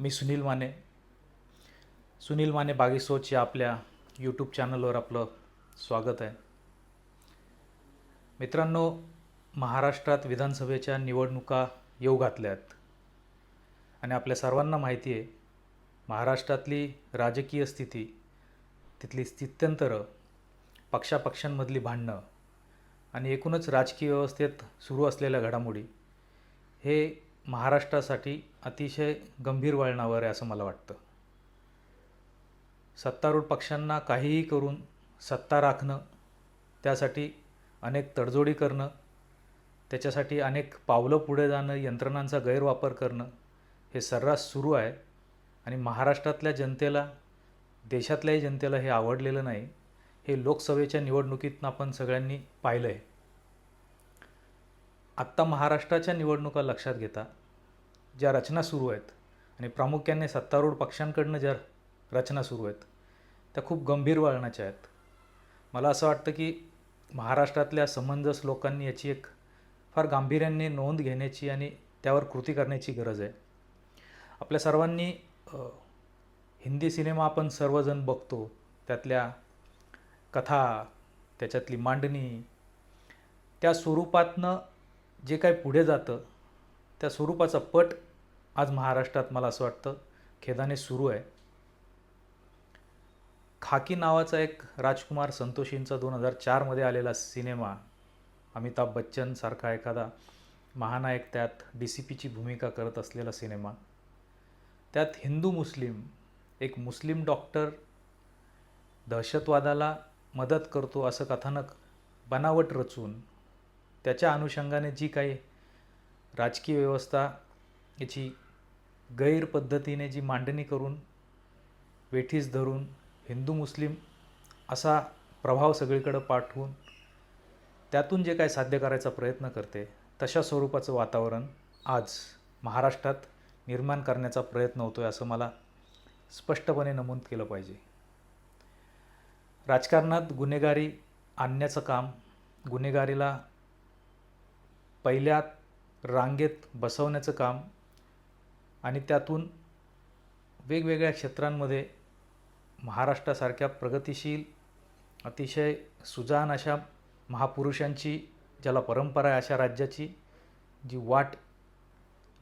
मी सुनील माने. सुनील माने बागेसोच या आपल्या यूट्यूब चॅनलवर आपलं स्वागत आहे. मित्रांनो महाराष्ट्रात विधानसभेच्या निवडणुका येऊ घातल्या आहेत आणि आपल्या सर्वांना माहिती आहे महाराष्ट्रातली राजकीय स्थिती तिथली स्थित्यंतरं पक्षापक्षांमधली भांडणं आणि एकूणच राजकीय व्यवस्थेत सुरू असलेल्या घडामोडी हे महाराष्ट्रासाठी अतिशय गंभीर वळणावर आहे असं मला वाटतं. सत्तारूढ पक्षांना काहीही करून सत्ता राखणं त्यासाठी अनेक तडजोडी करणं त्याच्यासाठी अनेक पावलं पुढे जाणं यंत्रणांचा गैरवापर करणं हे सर्रास सुरू आहे. आणि महाराष्ट्रातल्या जनतेला देशातल्याही जनतेला हे आवडलेलं नाही. हे लोकसभेच्या निवडणुकीतनं आपण सगळ्यांनी पाहिलं आहे आत्ता महाराष्ट्राच्या निवडणुका लक्षात घेता. ज्या रचना सुरू आहेत आणि प्रामुख्याने सत्तारूढ पक्षांकडनं ज्या रचना सुरू आहेत त्या खूप गंभीर वळणाच्या आहेत. मला असं वाटतं की महाराष्ट्रातल्या समंजस लोकांनी याची एक फार गांभीर्याने नोंद घेण्याची आणि त्यावर कृती करण्याची गरज आहे. आपल्या सर्वांनी हिंदी सिनेमा आपण सर्वजण बघतो त्यातल्या कथा त्याच्यातली मांडणी त्या स्वरूपातनं जे काही पुढे जातं त्या स्वरूपाचा पट आज महाराष्ट्रात मला असं वाटतं खेदाने सुरू आहे. खाकी नावाचा एक राजकुमार संतोषींचा दोन हजार चारमध्ये आलेला सिनेमा अमिताभ बच्चनसारखा एखादा महानायक त्यात डी सी पीची भूमिका करत असलेला सिनेमा. त्यात हिंदू मुस्लिम एक मुस्लिम डॉक्टर दहशतवादाला मदत करतो असं कथानक बनावट रचून त्याच्या अनुषंगाने जी काही राजकीय व्यवस्था याची गैरपद्धतीने जी मांडणी करून वेठीस धरून हिंदू मुस्लिम असा प्रभाव सगळीकडं पाठवून त्यातून जे काय साध्य करायचा प्रयत्न करते तशा स्वरूपाचं वातावरण आज महाराष्ट्रात निर्माण करण्याचा प्रयत्न होतो आहे असं मला स्पष्टपणे नमूद केलं पाहिजे. राजकारणात गुन्हेगारी आणण्याचं काम गुन्हेगारीला पहिल्या रांगेत बसवण्याचं काम आणि त्यातून वेगवेगळ्या क्षेत्रांमध्ये महाराष्ट्रासारख्या प्रगतिशील अतिशय सुजान अशा महापुरुषांची ज्याला परंपरा आहे अशा राज्याची जी वाट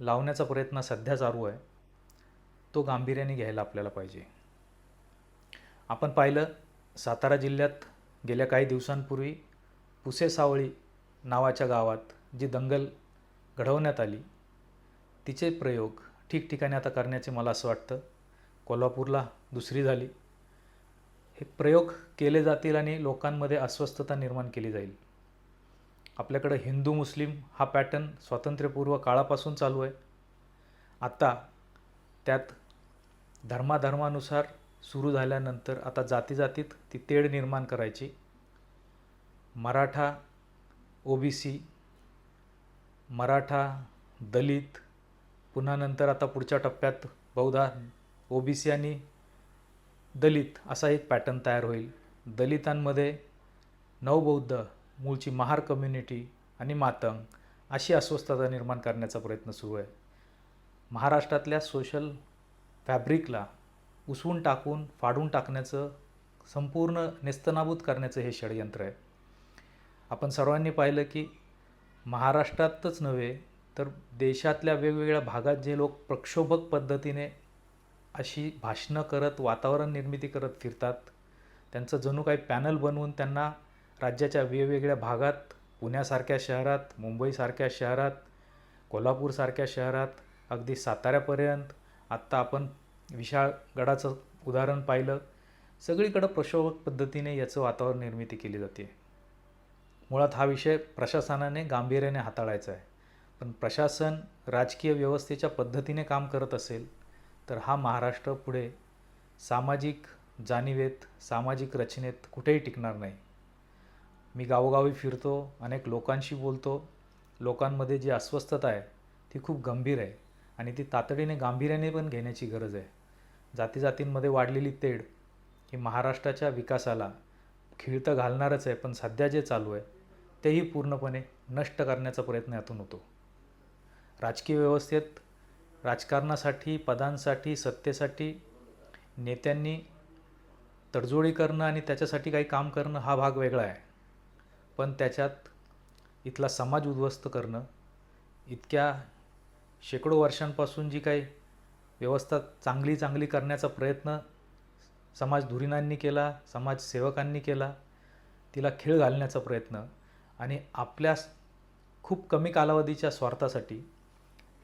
लावण्याचा प्रयत्न सध्या चालू आहे तो गांभीर्याने घ्यायला आपल्याला पाहिजे. आपण पाहिलं सातारा जिल्ह्यात गेल्या काही दिवसांपूर्वी पुसेसावळी नावाच्या गावात जी दंगल घडवण्यात आली. तिचे प्रयोग ठिकठिकाणी आता करण्याचे मला असं वाटतं. कोल्हापूरला दुसरी झाली. हे प्रयोग केले जातील आणि लोकांमध्ये अस्वस्थता निर्माण केली जाईल. आपल्याकडं हिंदू मुस्लिम हा पॅटर्न स्वातंत्र्यपूर्व काळापासून चालू आहे. आत्ता त्यात धर्माधर्मानुसार सुरू झाल्यानंतर आता जाती जातीत ती तेढ निर्माण करायची. मराठा ओबीसी मराठा दलित पुन्हा नंतर आता पुढच्या टप्प्यात बहुधा ओबीसी आणि दलित असा एक पॅटर्न तयार होईल. दलितांमध्ये नवबौद्ध मूळची महार कम्युनिटी आणि मातंग अशी अस्वस्थता निर्माण करण्याचा प्रयत्न सुरू आहे. महाराष्ट्रातल्या सोशल फॅब्रिकला उसवून टाकून फाडून टाकण्याचं संपूर्ण नेस्तनाबूत करण्याचं हे षडयंत्र आहे. आपण सर्वांनी पाहिलं की महाराष्ट्रातच नव्हे तर देशातल्या वेगवेगळ्या भागात जे लोक प्रक्षोभक पद्धतीने अशी भाषणं करत वातावरण निर्मिती करत फिरतात त्यांचं जणू काही पॅनल बनवून त्यांना राज्याच्या वेगवेगळ्या भागात पुण्यासारख्या शहरात मुंबईसारख्या शहरात कोल्हापूरसारख्या शहरात अगदी साताऱ्यापर्यंत आत्ता आपण विशाळगडाचं उदाहरण पाहिलं सगळीकडं प्रक्षोभक पद्धतीने याचं वातावरण निर्मिती केली जाते. मुळात हा विषय प्रशासनाने गांभीर्याने हाताळायचा आहे. पण प्रशासन राजकीय व्यवस्थेच्या पद्धतीने काम करत असेल तर हा महाराष्ट्र पुढे सामाजिक जाणिवेत सामाजिक रचनेत कुठेही टिकणार नाही. मी गावोगावी फिरतो अनेक लोकांशी बोलतो. लोकांमध्ये जी अस्वस्थता आहे ती खूप गंभीर आहे आणि ती तातडीने गांभीर्याने पण घेण्याची गरज आहे. जाती जातींमध्ये वाढलेली तेढ ही महाराष्ट्राच्या विकासाला खिळतं घालणारच आहे पण सध्या जे चालू आहे तेही पूर्णपणे नष्ट करण्याचा प्रयत्न यातून होतो. राजकीय व्यवस्थेत राजकारणासाठी पदांसाठी सत्तेसाठी नेत्यांनी तडजोडी करणं आणि त्याच्यासाठी काही काम करणं हा भाग वेगळा आहे. पण त्याच्यात इथला समाज उद्ध्वस्त करणं इतक्या शेकडो वर्षांपासून जी काही व्यवस्था चांगली चांगली करण्याचा प्रयत्न समाज धुरीणांनी केला समाजसेवकांनी केला तिला खेळ घालण्याचा प्रयत्न आणि आपल्या खूप कमी कालावधीच्या स्वार्थासाठी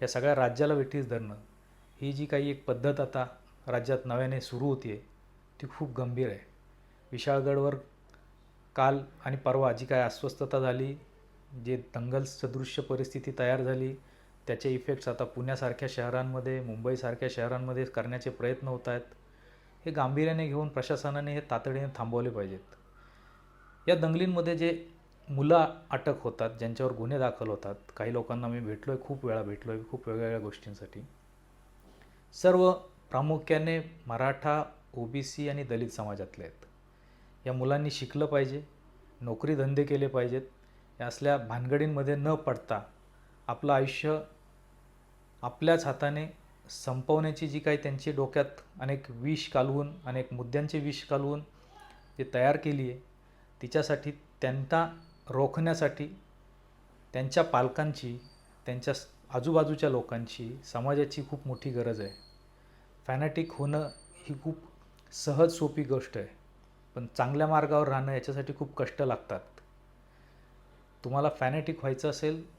या सगळ्या राज्याला वेठीस धरणं ही जी काही एक पद्धत आता राज्यात नव्याने सुरू होती आहे ती खूप गंभीर आहे. विशाळगडवर काल आणि परवा जी काय अस्वस्थता झाली जे दंगल सदृश्य परिस्थिती तयार झाली त्याचे इफेक्ट्स आता पुण्यासारख्या शहरांमध्ये मुंबईसारख्या शहरांमध्ये करण्याचे प्रयत्न होत आहेत हे गांभीर्याने घेऊन प्रशासनाने हे तातडीने थांबवले पाहिजेत. या दंगलींमध्ये जे मुलं अटक होतात ज्यांच्यावर गुन्हे दाखल होतात. काही लोकांना मी भेटलो आहे खूप वेळा भेटलो आहे खूप वेगवेगळ्या गोष्टींसाठी. सर्व प्रामुख्याने मराठा ओबीसी आणि दलित समाजातले आहेत. या मुलांनी शिकलं पाहिजे नोकरी धंदे केले पाहिजेत. या असल्या भानगडींमध्ये न पडता आपलं आयुष्य आपल्याच हाताने संपवण्याची जी काही त्यांची डोक्यात अनेक विष कालवून अनेक मुद्द्यांचे विष कालवून जे तयार केली आहे तिच्यासाठी त्यांना रोखण्यासाठी त्यांच्या पालकांची त्यांच्या आजूबाजूच्या लोकांची समाजाची खूप मोठी गरज आहे. फॅनॅटिक होणं ही खूप सहज सोपी गोष्ट आहे. पण चांगल्या मार्गावर राहणं याच्यासाठी खूप कष्ट लागतात. तुम्हाला फॅनॅटिक व्हायचं असेल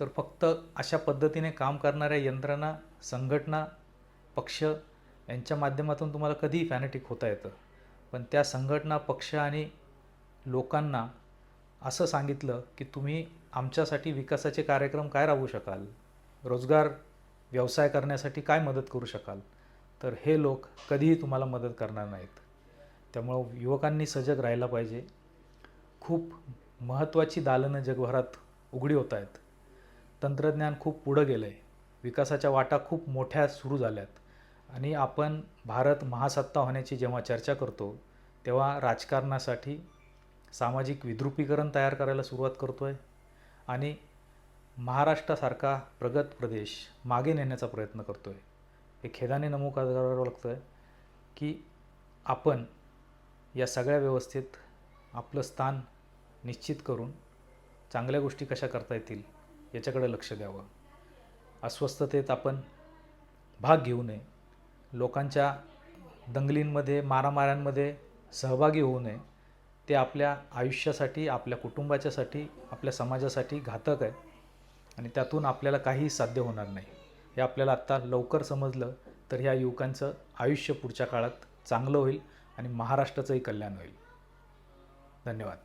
तर फक्त अशा पद्धतीने काम करणाऱ्या यंत्रणा संघटना पक्ष यांच्या माध्यमातून तुम्हाला कधीही फॅनॅटिक होता येतं. पण त्या संघटना पक्ष आणि लोकांना असं सांगितलं की तुम्ही आमच्यासाठी विकासाचे कार्यक्रम काय राबवू शकाल? रोजगार व्यवसाय करण्यासाठी काय मदत करू शकाल? तर हे लोक कधीही तुम्हाला मदत करणार नाहीत. त्यामुळं युवकांनी सजग राहायला पाहिजे. खूप महत्त्वाची दालनं जगभरात उघडी होत आहेत. तंत्रज्ञान खूप पुढं गेलं आहे विकासाच्या वाटा खूप मोठ्या सुरू झाल्यात. आणि आपण भारत महासत्ता होण्याची जेव्हा चर्चा करतो तेव्हा राजकारणासाठी सामाजिक विद्रुपीकरण तयार करायला सुरुवात करतो आहे आणि महाराष्ट्रासारखा प्रगत प्रदेश मागे नेण्याचा प्रयत्न करतो आहे हे खेदाने नमूद करावं लागतं आहे की आपण या सगळ्या व्यवस्थेत आपलं स्थान निश्चित करून चांगल्या गोष्टी कशा करता येतील याच्याकडे लक्ष द्यावं. अस्वस्थतेत आपण भाग घेऊ नये. लोकांच्या दंगलींमध्ये मारामाऱ्यांमध्ये सहभागी होऊ नये. ते आपल्या आयुष्यासाठी आपल्या कुटुंबाच्यासाठी आपल्या समाजासाठी घातक आहे. आणि त्यातून आपल्याला काहीही साध्य होणार नाही. हे आपल्याला आत्ता लवकर समजलं तर ह्या युवकांचं आयुष्य पुढच्या काळात चांगलं होईल आणि महाराष्ट्राचंही कल्याण होईल. धन्यवाद.